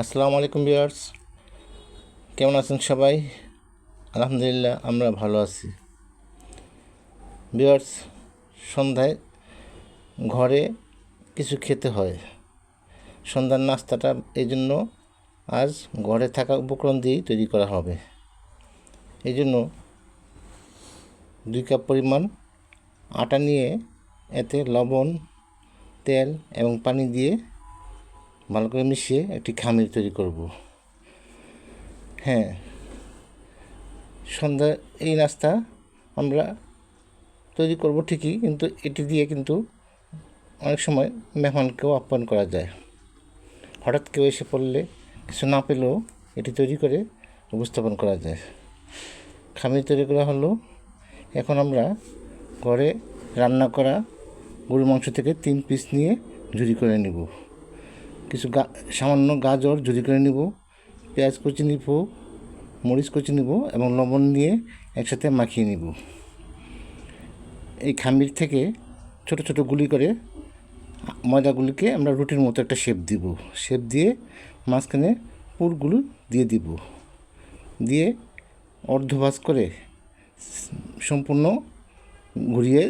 আসসালামু আলাইকুম বিয়ার্স কেমন আছেন সবাই? আলহামদুলিল্লাহ, আমরা ভালো আছি। বিয়ার্স সন্ধ্যায় ঘরে কিছু খেতে হয়। সন্ধ্যার নাস্তাটা এই জন্য আজ ঘরে থাকা উপকরণ দিয়েই তৈরি করা হবে। এই জন্য দুই কাপ পরিমাণ আটা নিয়ে এতে লবণ, তেল এবং পানি দিয়ে ভালো করে মিশিয়ে একটি খামির তৈরি করব। হ্যাঁ। সন্ধ্যা, এই নাস্তা আমরা তৈরি করব ঠিকই, কিন্তু এটি দিয়ে কিন্তু অনেক সময় মেহমানকেও আপ্যায়ন করা যায়। হঠাৎ কেউ এসে পড়লে কিছু না পেলেও এটি তৈরি করে উপস্থাপন করা যায়। খামির তৈরি করা হলো। এখন আমরা ঘরে রান্না করা গরুর মাংস থেকে তিন পিস নিয়ে ঝুরি করে নেব। কিছু গা, সামান্য গাজর, ঝুরি করে নিব, পেঁয়াজ কুচি নিব, মরিচ কুচি নিব এবং লবণ দিয়ে একসাথে মাখিয়ে নিব। এই খামির থেকে ছোট ছোট গুলি করে ময়দাগুলিকে আমরা রুটির মতো একটা শেপ দিব। শেপ দিয়ে মাঝখানে পুরগুলো দিয়ে দিব। দিয়ে অর্ধভাজ করে সম্পূর্ণ ঘুরিয়ে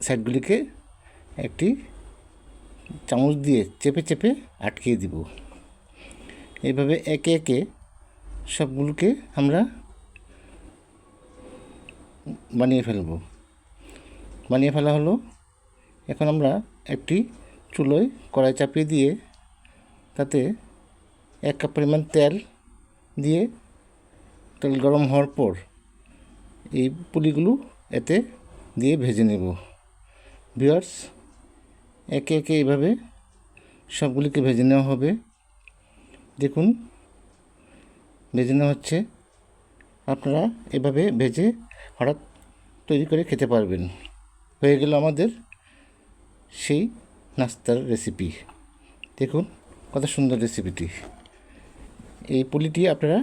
সাইডগুলিকে একটি চামচ দিয়ে চেপে চেপে আটকিয়ে দিব। এইভাবে একে একে সবগুলোকে আমরা বানিয়ে ফেলব। বানিয়ে ফেলা হলো, এখন আমরা একটি চুলোয় কড়াই চাপিয়ে দিয়ে তাতে এক কাপ পরিমাণ তেল দিয়ে তেল গরম হওয়ার পর এই পুলিগুলো এতে দিয়ে ভেজে নেব। বিয়ার্স একে একে এভাবে সবগুলিকে ভেজে নেওয়া হবে। দেখুন, ভেজে নেওয়া হচ্ছে। আপনারা এভাবে ভেজে হঠাৎ তৈরি করে খেতে পারবেন। হয়ে গেল আমাদের সেই নাস্তার রেসিপি দেখুন, কত সুন্দর রেসিপিটি এই পুলিটি আপনারা